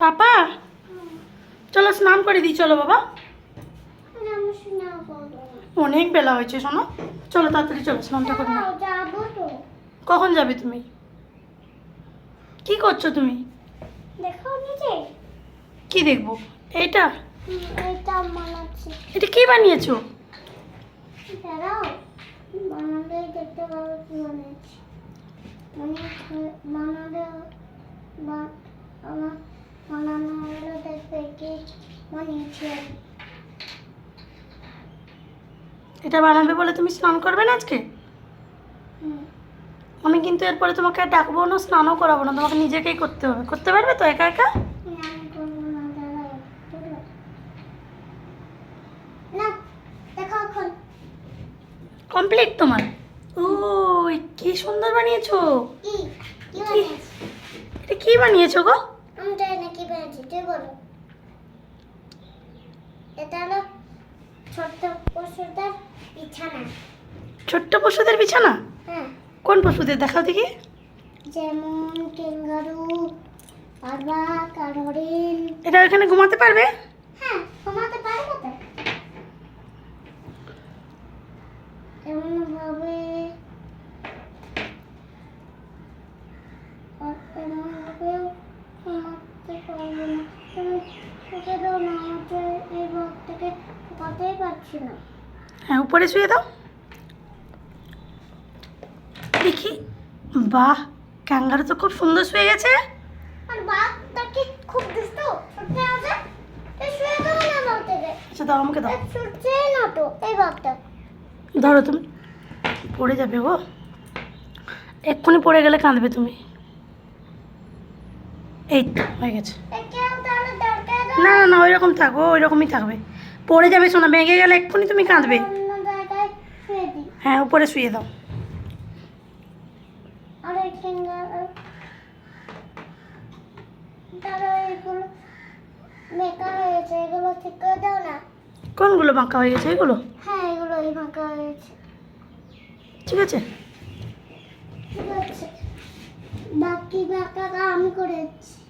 পাপা? চলো স্নান করে দিই, চলো বাবা। অনেক বেলা হয়েছে, শোনো। চলো তাড়াতাড়ি, চলো, স্নানটা করে কখন যাবে তুমি? কি করছ তুমি? কি দেখব? এটা এটা কি বানিয়েছো? দেখতে পাবো কি বানিয়েছি মানে বানালে বা- আমার বানানো হলো দেখবে কি বানিয়েছি আমি। এটা বানাবে বলে তুমি স্নান করবে না আজকে? আমি কিন্তু এরপরে তোমাকে আর ডাকবো না স্নানও করাবো না তোমাকে নিজেকেই করতে হবে। করতে পারবে তো একা একা? কমপ্লিট তোমার? ও কি সুন্দর বানিয়েছো? এটা কি বানিয়েছো গো? আমি জানি না কি বানিয়েছি তুই বলো। এটা হলো ছোট্ট পশুদের বিছানা। ছোট্ট পশুদের বিছানা? হ্যাঁ। কোন পশুদের দেখাও দেখি। যেমন ক্যাঙ্গারু বাঘ আর হরিণ এটা এখানে ঘুমাতে পারবে? হ্যাঁ ঘুমাতে পারব তো। এমন ভাবে এমন ভাবে ঘুমাতে পারব না। ওদেরও বাঘ থেকে ঘুমাতেই পারছি না। হ্যাঁ উপরে শুয়ে দাও। দেখি বাহ ক্যাঙ্গারু তো খুব সুন্দর শুয়ে গেছে। আর বাঘটা কি খুব দুষ্ট? ছুটতে আছে শুয়ে দাও না বাঘ থেকে। আচ্ছা দাও আমাকে দাও। ছুটছে না তো এই বাঘটা। ধরো তুমি পড়ে যাবে গো। এক্ষুনি পড়ে গেলে কাঁদবে তুমি। এই হয়ে গেছে। না না ওই রকম থাকো ওই রকমই থাকবে। পড়ে যাবে শোনা ভেঙে গেলে এক্ষুনি তুমি কাঁদবে। হ্যাঁ উপরে শুয়ে দাও। কোনগুলো বাঁকা হয়ে গেছে, এগুলো? হ্যাঁ ঠিক আছে। ঠিক আছে। বাকি বাঁকা আমি করেছি।